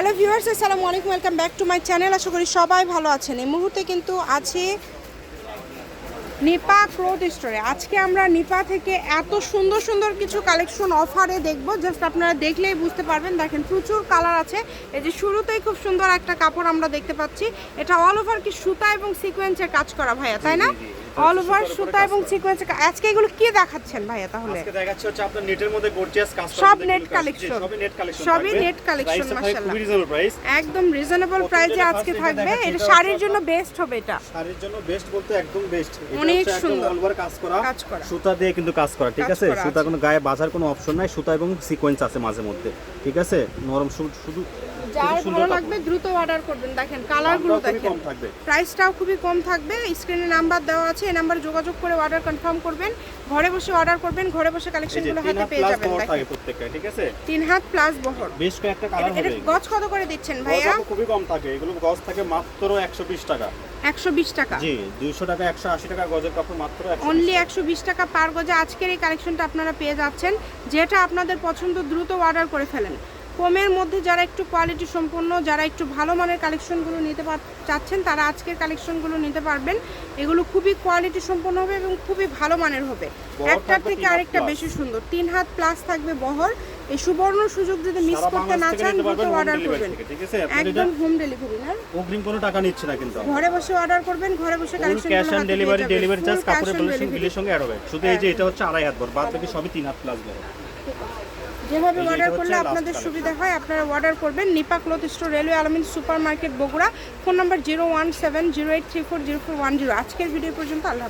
Hello viewers আসসালামু আলাইকুম welcome back to my channel আশা করি সবাই ভালো আছেন। এই মুহূর্তে কিন্তু আছে নিপা ক্লোথ স্টোরে আজকে আমরা নিপা থেকে এত সুন্দর সুন্দর কিছু কালেকশন অফারে দেখব। জাস্ট আপনারা দেখলেই বুঝতে পারবেন। দেখেন, প্রচুর কালার আছে। এই যে শুরুতেই খুব সুন্দর একটা কাপড় আমরা দেখতে পাচ্ছি। এটা অল ওভার কি সুতা এবং সিকোয়েন্সের কাজ করা ভাইয়া, তাই না। অল ওভার সুতা এবং করা। সিকোয়েন্সের আজকে এগুলো কি দেখাচ্ছেন ভাইয়া তাহলে? আজকে দেখাচ্ছি হচ্ছে আপনার নেটের মধ্যে গর্জিয়াস কাজ সব collection। সবই নেট কালেকশন সবই net collection, মাশাআল্লাহ। রিজনেবল প্রাইস একদম রিজনেবল প্রাইসে আজকে থাকবে। এটা শাড়ির জন্য বেস্ট হবে এটা। শাড়ির জন্য বেস্ট বলতে একদম বেস্ট অনেক সুন্দর। অলওভার কাজ করা। কাজ করা। সুতা দিয়ে কিন্তু কাজ করা ঠিক আছে? সুতা। কোনো গায়ে বাঁধার কোনো অপশন নাই সুতা এবং সিকোয়েন্স আছে মাঝে মধ্যে ঠিক আছে? নরম শুধু যার সুন্দর ভালো লাগবে দ্রুত অর্ডার করবেন। দেখেন কালারগুলো দেখেন। প্রাইসটাও খুবই কম থাকবে। স্ক্রিনে নাম্বার দেওয়া আছে এই নাম্বারে যোগাযোগ করে অর্ডার কনফার্ম করবেন। ঘরে বসে অর্ডার করবেন ঘরে বসে কালেকশনগুলো হাতে পেয়ে যাবেন ঠিক আছে? তিন হাত প্লাস বহর বেশ কয়েকটা কালার এটা হবে। গজ কত করে দিচ্ছেন ভাইয়া? খুবই কম থাকে। এগুলো গজ থাকে মাত্র একশো বিশ টাকা। একশো বিশ টাকা। জি দুইশো টাকা একশো আশি টাকা গজের কাপড় মাত্র অনলি একশো বিশ টাকা পার গজে আজকের এই কালেকশনটা আপনারা পেয়ে যাচ্ছেন। যেটা আপনাদের পছন্দ দ্রুত অর্ডার করে ফেলেন। কমের মধ্যে যারা একটু কোয়ালিটি সম্পন্ন যারা একটু ভালো মানের কালেকশনগুলো নিতে চাচ্ছেন তারা আজকের কালেকশনগুলো নিতে পারবেন। এগুলো খুবই কোয়ালিটি সম্পন্ন হবে এবং খুবই ভালো মানের হবে। একটার থেকে আরেকটা বেশি সুন্দর। তিন হাত প্লাস থাকবে বহর। এই সুবর্ণ সুযোগ যদি মিস করতে না চান দ্রুত অর্ডার করবেন। একদম হোম ডেলিভারি না? অগ্রিম কোনো টাকা নিচ্ছে না কিন্তু ঘরে বসে অর্ডার করবেন ঘরে বসে collection cash on delivery delivery charge কাপড়ের বিলের সঙ্গে অ্যাড হবে শুধু এই যে এটা হচ্ছে আড়াই হাত ভর বাদ বাকি সবই তিন হাত প্লাস বড়। যেভাবে অর্ডার করলে আপনাদের সুবিধা হয় আপনারা অর্ডার করবেন Nipa cloth store railway Almin super market Bogura. Phone number zero one seven zero eight three four zero four one zero. আজকের ভিডিও পর্যন্ত আল্লাহ।